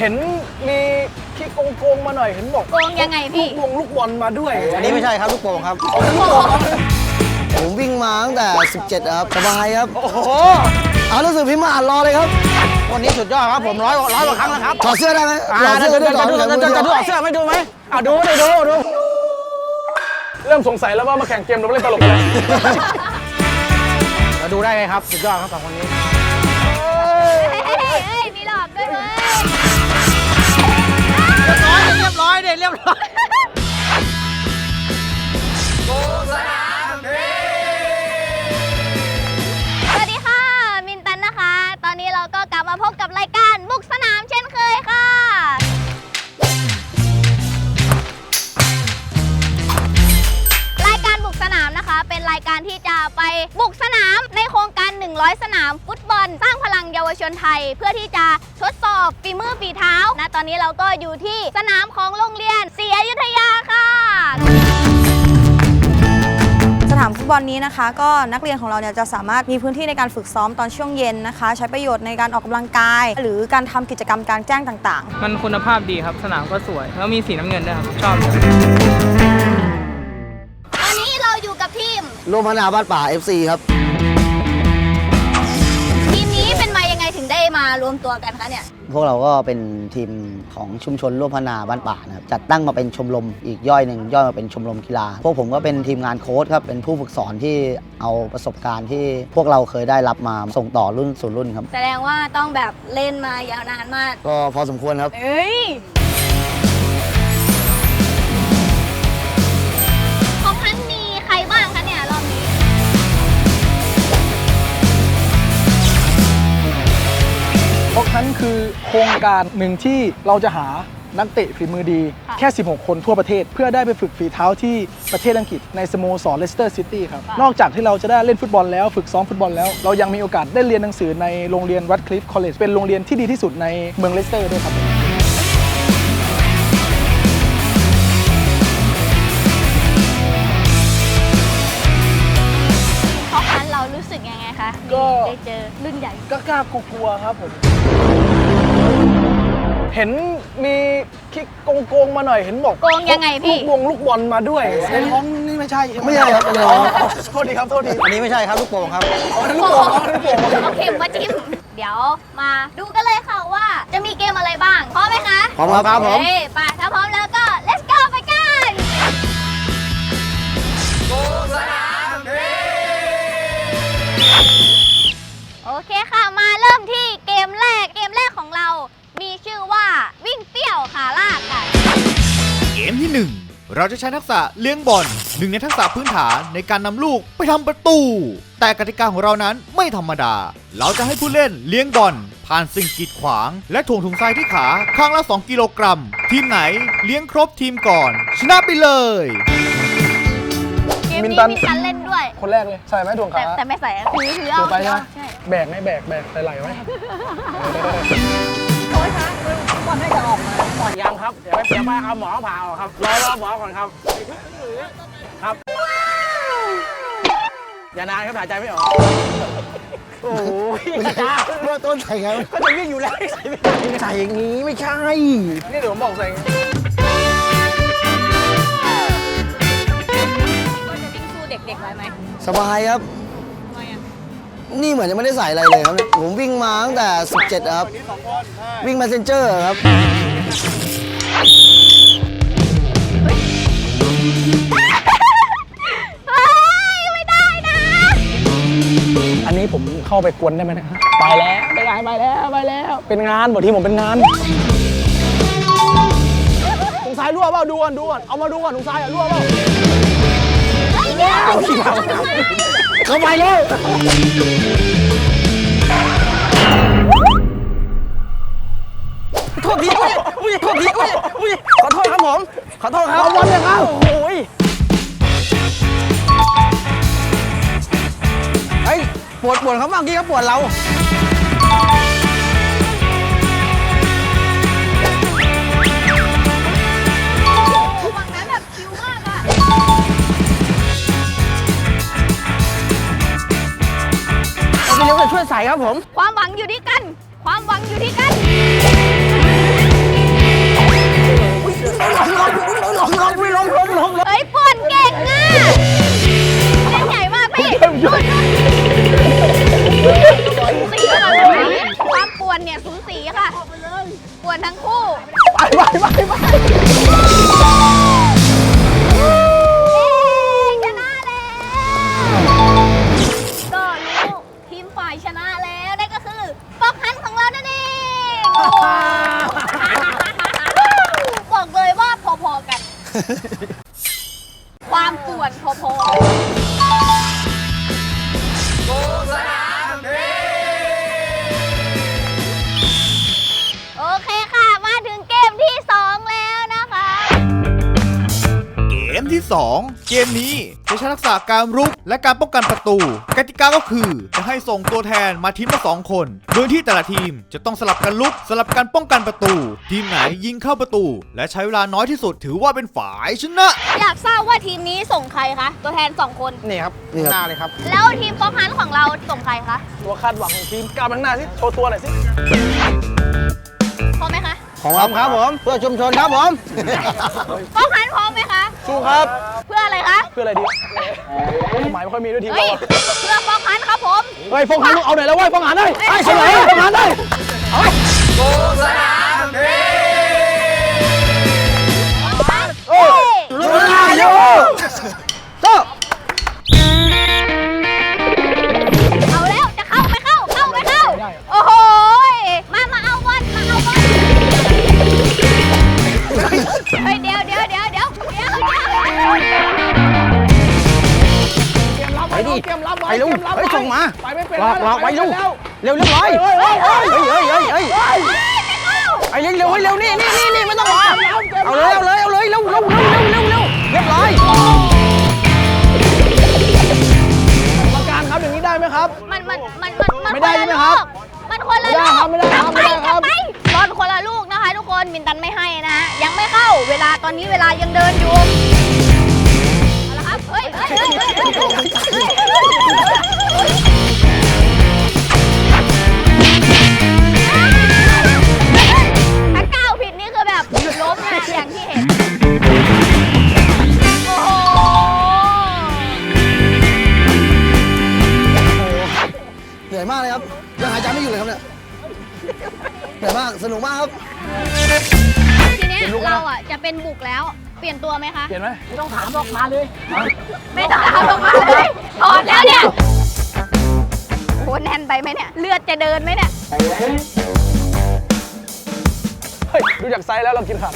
เห็นมีที่โกงๆมาหน่อยเห็นบอกโกงยังไงพี่ ลูกวงลูกบอลมาด้วยอันนี้ไม่ใช่ครับลูกโป่งครับ ผมวิ่งมาตั้งแต่ 17ครับสบายครับ โอ้โหเอาหนังสือพิมพ์มาอ่านรอเลยครับวันนี้สุดยอดครับผมร้อยร้อยกว่าครั้งแล้วครับถอดเสื้อได้ไหมอ่าถอดจะเสื้อจะด้วยจะก่อนจะจะจะถอดเสื้อไม่ดูไหมอะดูดิดูดูเริ่มสงสัยแล้วว่ามาแข่งเกมเราเล่นตลกอะไรมาดูได้ไงครับ สุดยอดครับสองคนนี้ามฟุตบอลสร้างพลังเยาวชนไทย เพื่อที่จะทดสอบฝีมือฝีเท้านะตอนนี้เราก็อยู่ที่สนามของโรงเรียนศรีอยุธยาค่ะ สนามฟุตบอลนี้นะคะก็นักเรียนของเราเนี่ยจะสามารถมีพื้นที่ในการฝึกซ้อมตอนช่วงเย็นนะคะ ใช้ประโยชน์ในการออกกำลังกาย หรือการทำกิจกรรมกลารแจ้งต่างๆมันคุณภาพดีครับ สนามก็สวย แล้วมีสีน้ำเงินด้วยครับ ชอบเลยตอนนี้เราอยู่กับทีมร่วมพัฒนาบ้านป่า FC ครับ มารวมตัวกันคะเนี่ย พวกเราก็เป็นทีมของชุมชนร่วมพัฒนาบ้านป่านะครับจัดตั้งมาเป็นชมรมอีกย่อยหนึ่งย่อยมาเป็นชมรมกีฬา พวกผมก็เป็นทีมงานโค้ชครับ เป็นผู้ฝึกสอนที่เอาประสบการณ์ที่พวกเราเคยได้รับมาส่งต่อรุ่นสู่รุ่นครับ แสดงว่าต้องแบบเล่นมายาวนานมาก ก็พอสมควรครับ เอ้ย คือโครงการหนึ่งที่เราจะหานักเตะฝีมือดีค่ะแค่ 16 คนทั่วประเทศ เพื่อได้ไปฝึกฝีเท้าที่ประเทศอังกฤษในสโมสรเลสเตอร์ซิตี้ครับ นอกจากที่เราจะได้เล่นฟุตบอลแล้วฝึกซ้อมฟุตบอลแล้ว เรายังมีโอกาสได้เรียนหนังสือในโรงเรียนวัดคลิฟคอลเลจเป็นโรงเรียนที่ดีที่สุดในเมืองเลสเตอร์ด้วยครับ ก็ ได้เจอรุ่นใหญ่ ก็กล้ากลัวๆครับผม เห็นมีคิกโกงๆมาหน่อยเห็นบอกโกงยังไงพี่ ลูกวงลูกบอลมาด้วยในท้องนี่ไม่ใช่ใช่ไหมไม่ใช่ครับไม่ใช่อ๋อครับ โทษทีครับโทษทีอันนี้ไม่ใช่ครับลูกโป่งครับ อ๋อนั่นลูกโป่งอ๋อนั่นลูกโป่งเอาเข็มมาจิ้ม เดี๋ยวมาดูกันเลยค่ะว่าจะมีเกมอะไรบ้าง พร้อมไหมคะพร้อมครับผมเฮ้ยไปถ้าพร้อมแล้วก็ เราจะใช้ทักษะเลี้ยงบอลหนึ่งในทักษะพื้นฐานในการนำลูกไปทำประตู แต่กติกาของเรานั้นไม่ธรรมดา เราจะให้ผู้เล่นเลี้ยงบอลผ่านสิ่งกีดขวาง และถ่วงถุงทรายที่ขาข้างละ 2 กิโลกรัม ทีมไหนเลี้ยงครบทีมก่อน ชนะไปเลย เกมมินนี้ตัน มีตันเล่นด้วย คนแรกเลย ใส่ไหมถ่วงแต่ขาแต่ไม่ใส่อะถือถือเอาถือไปใช่ไหมใช่แบกไหมแบกแบกไหลๆไหม ก่อนยังครับ เดี๋ยวไปเดี๋ยวไปเอาหมอผ่าออกครับรอรอหมอก่อนครับ ครับ อย่านานครับหายใจไม่ออก โอ้โหจ้าเริ่มต้นใส่ครับก็จะวิ่งอยู่แล้วใส่ไม่ได้ใส่อย่างนี้ไม่ใช่ นี่เดี๋ยวผมบอกใส่ไงก็จะวิ่งสู้เด็กๆไว้ไหมสบายครับนี่เหมือนจะไม่ได้ใส่อะไรเลยครับเนี่ยผมวิ่งมาตั้งแต่ 17ครับ วิ่งมาเซนเจอร์ครับ นนี้ผมเข้าไปกวนได้ไหมเนะไปแล้วไปแล้วไปแล้วไปแล้ว เป็นงานบอกที่ผมเป็นงานถุงทรายรั่วเปล่าดูก่อนดูก่อนเอามาดูก่อนถุงทรายอะรั่วเปล่าเฮ้ยเดี๋ยวเข้าไปแล้วโทษทีอุ้ยอุ้ยโทษทีอุ้ยอุ้ยขอโทษครับผมขอโทษครับเอาบอลอย่างนั้นโอ้โหย ปวดปวดเขาเมื่อกี้เขาปวดเรา ฝั่งนั้แบบคิวมากอะเอาไปเร็วจะช่วยใส่ครับผม ความหวังอยู่ที่กัน ความหวังอยู่ที่กัน ลงลงลงลงลงลงเฮ้ยปวนเก่งอะเล่นใหญ่มากพี่หยุด 2 เกมนี้จะใช้ทักษะการรุกและการป้องกันประตู กติกาก็คือจะให้ส่งตัวแทนมาทีมละสองคน โดยที่แต่ละทีมจะต้องสลับกันลุกสลับกันป้องกันประตู ทีมไหนยิงเข้าประตู และใช้เวลาน้อยที่สุดถือว่าเป็นฝ่ายชนะ อยากทราบว่าทีมนี้ส่งใครคะ ตัวแทน 2 คน นี่ครับนี่ครับ หน้าเลยครับ แล้วทีมฟอกฮันของเราส่งใครคะตัวคาดหวังของทีมก้าวไปข้างหน้าสิ โชว์ตัวหน่อยสิพร้อมไหมคะพร้อมครับผม เพื่อชุมชนครับผมฟอกฮันพร้อมไหมคะ สู้ครับเพื่ ออะไรคะเพื่ออะไรดีหมายไม่ค่อยมีด้วยทีมเฮ้เรายอะเพื่อฟอกฮันครับผมเฮ้ยฟงหันมึงเอาหน่อยแล้วเว้ยฟงหันเลยไอ้เฉลยฟงหันเลยเอา โอกหลอกไปลุงแล้วเร็วเรียบร้อยเฮ้ยเฮ้ยเฮ้ยเฮ้ยเฮ้ยเฮ้ยเฮ้ยไอ้เร็วเร็วเร็วนี่นี่นี่นี่ไม่ต้องรอเอาเลยเอาเลยเอาเลยเร็วเร็วเร็วเร็วเร็วเร็วเรียบร้อยกรรมการครับอย่างนี้ได้ไหมครับ มันมันมันมันมันไม่ได้คนใช่ละไหมครับลูกมันคนละไม่ได้ลูกครับไม่ได้ครับไม่ได้ครับกลัไปบอลคนละลูกนะคะ ทุกคนมินตันไม่ให้นะยังไม่เข้าเวลาตอนนี้เวลายังเดินอยู่เอาละครับเฮ้ยเฮ้ยเฮ้ยเฮ้ยเฮ้ยเฮ้ยเฮ้ย เนี้ยเราอะจะเป็นบุกแล้ว เปลี่ยนตัวไหมคะ เปลี่ยนไหมไม่ต้องถามหรอกมาเลยไม่ต้องเอาลงมาเลยถอดแล้วเนี่ยโอ้โหแน่นไปไหมเนี่ย เลือดจะเดินไหมเนี่ย เฮ้ย ดูจากไซส์แล้วเรากินขาด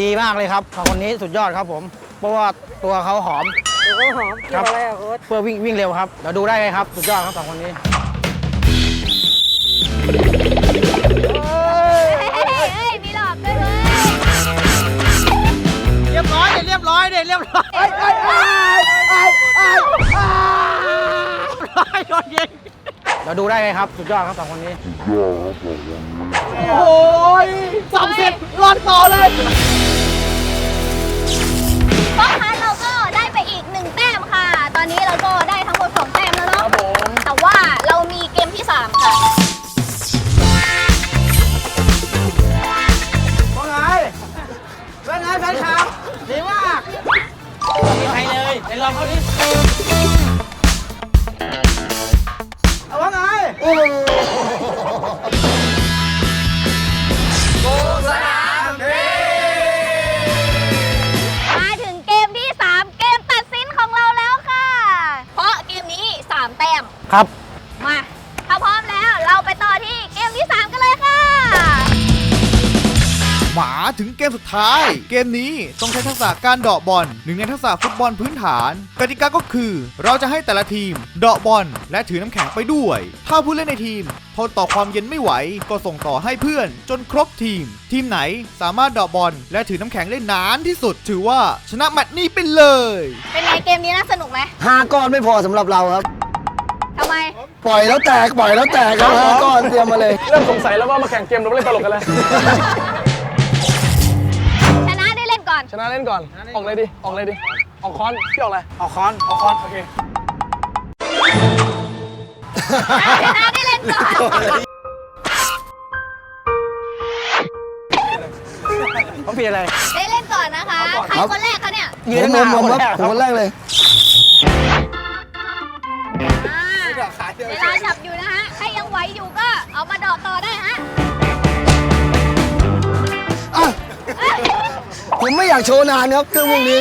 ดีมากเลยครับคนนี้สุดยอดครับผม เพราะว่าตัวเขาหอมหอมครับเพื่อวิ่งวิ่งเร็วครับเดี๋ยวดูได้เลยครับ สุดยอดครับสองคนนี้ อยเรียบร้อยเรียบร้อยไอ้ไอ้ไอ้ไอ้ไอ้อ้โดนยิงเดี๋ยวดูได้เลยครับ สุดยอดครับสองคนนี้ โอ้ยสับเสร็จรอดต่อเลยป้องกันเราก็ได้ไปอีกหนึ่งแต้มค่ะ ตอนนี้เราก็ได้ทั้งหมดสองแต้มแล้วเนาะแต่ว่าเรามีเกมที่สามค่ะ ว่าไงว่าไงแฟนคลับ ไมีใครเลยไอ้ลองเขาดิ ท้าย เกมนี้ต้องใช้ทักษะการเดาะบอลหนึ่งในทักษะฟุตบอลพื้นฐาน กติกาก็คือ เราจะให้แต่ละทีมเดาะบอลและถือน้ำแข็งไปด้วย ถ้าผู้เล่นในทีมทนต่อความเย็นไม่ไหว ก็ส่งต่อให้เพื่อนจนครบทีม ทีมไหนสามารถเดาะบอลและถือน้ำแข็งได้นานที่สุด ถือว่าชนะแมตช์นี้ไปเลย เป็นไงเกมนี้น่าสนุกไหมห้าก้อนไม่พอสำหรับเราครับ ทำไม ปล่อยแล้วแตกปล่อยแล้วแตกครับห้าก้อนเตรียมมาเลย เริ่มสงสัยแล้วว่ามาแข่งเกมเราไม่เล่นตลกกันแล้วชนะได้เล่น ก่อน ชนะเล่นก่อน ออกเลยดิ ออกเลยดิ ออกคอนพี่ออกอะไรออกคอนออกคอนโอเค ชนะได้เล่นก่อนเขาผิดอะไร ได้เล่นก่อนนะคะ ใครคนแรกคะเนี่ยยืนงงๆครับผมคนแรกเลย อ่าเวลาจับ ผมไม่อยากโชว์นานครับเครื่องพวกนี้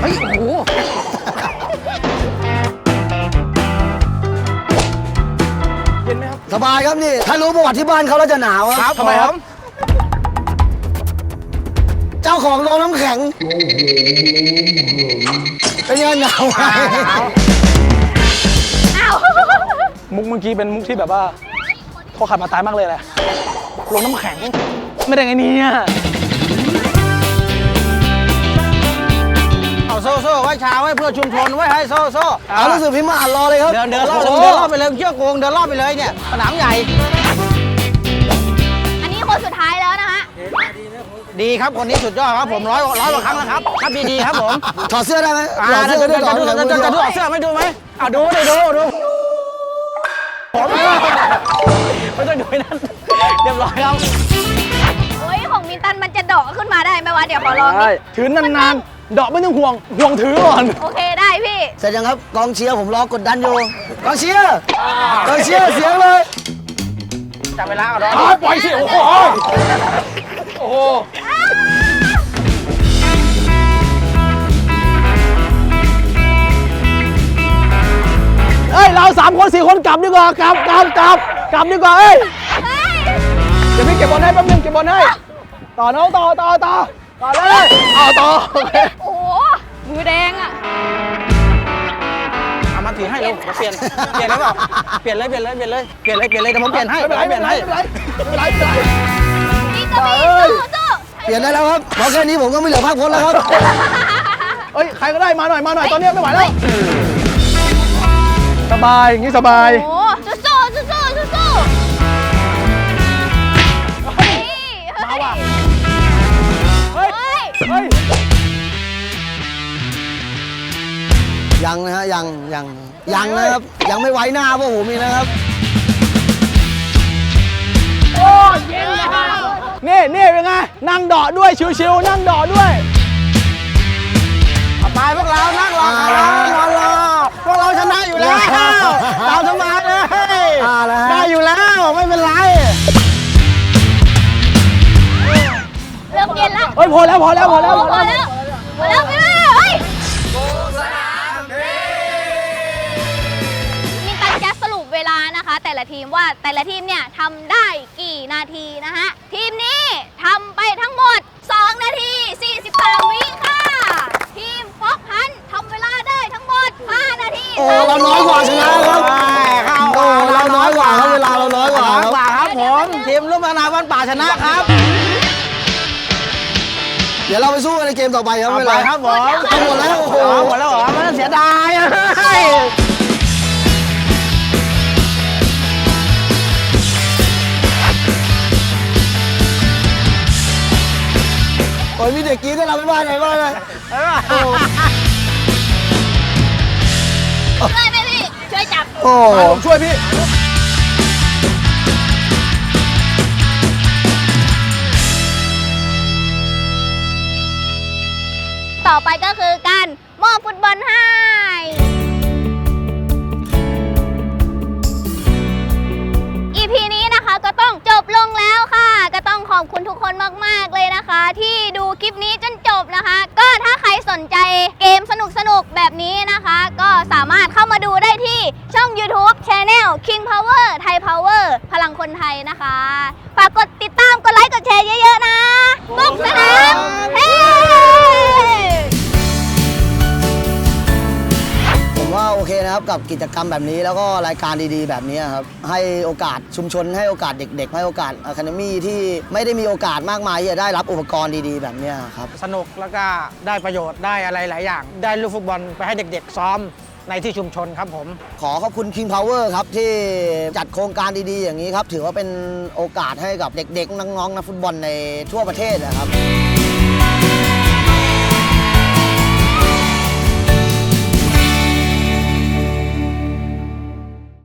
เฮ้ย โอ้โห เย็นไหมครับ สบายครับนี่ ถ้ารู้ประวัติที่บ้านเขาแล้วจะหนาวครับทำไมครับ เจ้าของโรงน้ำแข็ง เป็นยังไงหนาวไหมอ้าวมุกเมื่อกี้เป็นมุกที่แบบว่า โทรขัดมาตายมากเลยแหละลงน้ำแข็ง ไม่ได้ไงเนี่ยเอาโซ่โซ่ไว้ชาไว้เพื่อชุมชนไว้ให้โซ่โซ่เอาหนังสือพิมพ์มาอ่านรอเลยครับ เดินเดินรอบเลยเดินรอบไปเลยเชือกโกงเดินรอบไปเลยเนี่ยสนามใหญ่ อันนี้คนสุดท้ายแล้วนะฮะ ดีครับคนนี้สุดยอดครับผมร้อยร้อยกว่าครั้งแล้วครับครับดีๆครับผมถอดเสื้อได้ไหมอ่าถอดจะเสื้อจะได้จะถอดดูเสื้อจะจะดูได้ออกเสื้อไม่ดูไหมเอาดูดิดูดู ไม่ต้องดูไอ้นั่นเรียบร้อยครับโอ้ย ของมินตันมันจะเดาะขึ้นมาได้ไหมวะ เดี๋ยวขอลองดิถือนานๆเดาะไม่ต้องห่วง ห่วงถือก่อน โอเคได้พี่ เสร็จยังครับกองเชียร์ผมรอกดดันอยู่กองเชียร์กองเชียร์เสียงเลยจับเวลาเอาดอกอ๋อปล่อยสิ โอ้โห โอ้โห เอ้ย เราสามคนสี่คนกลับดีกว่ากลับกลับกลับ กลับดีกว่าเอ้ยเดี๋ยวพี่เก็บบอลให้แป๊บนึงเก็บบอลให้ต่อน้องต่อต่อต่อต่อเลยเอาต่อโอเคโอ้โหมือแดงอะเอามาถือให้เร็วเดี๋ยวเปลี่ยนเปลี่ยนเลยเปล่าเปลี่ยนเลยเปลี่ยนเลยเปลี่ยนเลยเปลี่ยนเลยเปลี่ยนเลยเดี๋ยวผมเปลี่ยนให้ไม่เป็นไรเปลี่ยนให้ไม่เป็นไรไม่เป็นไรไม่เป็นไรนี่ก็มีเอ้ยสู้สู้เปลี่ยนได้แล้วครับเพราะแค่นี้ผมก็ไม่เหลือภาคพ้นแล้วครับเอ้ยใครก็ได้มาหน่อยมาหน่อยตอนนี้ไม่ไหวแล้วสบายอย่างนี้สบายโอ้ ยังนะฮะยังยังยังนะครับ ยังไม่ไว้หน้าพวกผมอีกนะครับนี่นี่เป็นไงนั่งเดาะด้วยชิวๆนั่งเดาะด้วยไปพวกเรานั่งรอกันนอนรอพวกเราชนะอยู่แล้วตามสบายเลยอ่าแล้วฮะได้อยู่แล้วไม่เป็นไรเริ่มเย็นแล้วเฮ้ยพอแล้วพอแล้วพอแล้วพอแล้วพอแล้ว ละทีมว่าแต่ละทีมเนี่ยทำได้กี่นาทีนะฮะ ทีมนี้ทำไปทั้งหมด 2 นาที 43 วิค่ะ ทีมฟอกฮันทำเวลาได้ทั้งหมด 5 นาทีโอ้เราน้อยกว่าชนะครับเข้าโอ้เราน้อยกว่าครับเวลาเราน้อยกว่าน้อยครับกว่าครับผมทีมลูกมะนาวบ้านป่าชนะครับ เดี๋ยวเราไปสู้กันในเกมต่อไปครับเอาเวไปลาครับผมเอาหมดแล้วโอ้โหเอาหมดแล้วเหรอไม่ต้องเสียดาย โอ้ยมีเด็กกรีดด้วยเราไม่ว่าไงว่าไงช่วยไหมพี่ ช่วยจับ โอ้มาผมช่วยพี่ ต่อไปก็คือการมอบฟุตบอลให้ กับกิจกรรมแบบนี้แล้วก็รายการดีๆ แบบนี้ครับ ให้โอกาสชุมชนให้โอกาสเด็ก ๆ ให้โอกาสอะคาเดมี่ที่ไม่ได้มีโอกาสมากมายที่จะได้รับอุปกรณ์ดีๆ แบบนี้ครับ สนุกแล้วก็ได้ประโยชน์ได้อะไรหลายอย่าง ได้ลูกฟุตบอลไปให้เด็ก ๆ ซ้อมในที่ชุมชนครับผม ขอขอบคุณ King Power ครับที่จัดโครงการดีๆ อย่างนี้ครับ ถือว่าเป็นโอกาสให้กับเด็กๆน้องๆนักฟุตบอลในทั่วประเทศนะครับ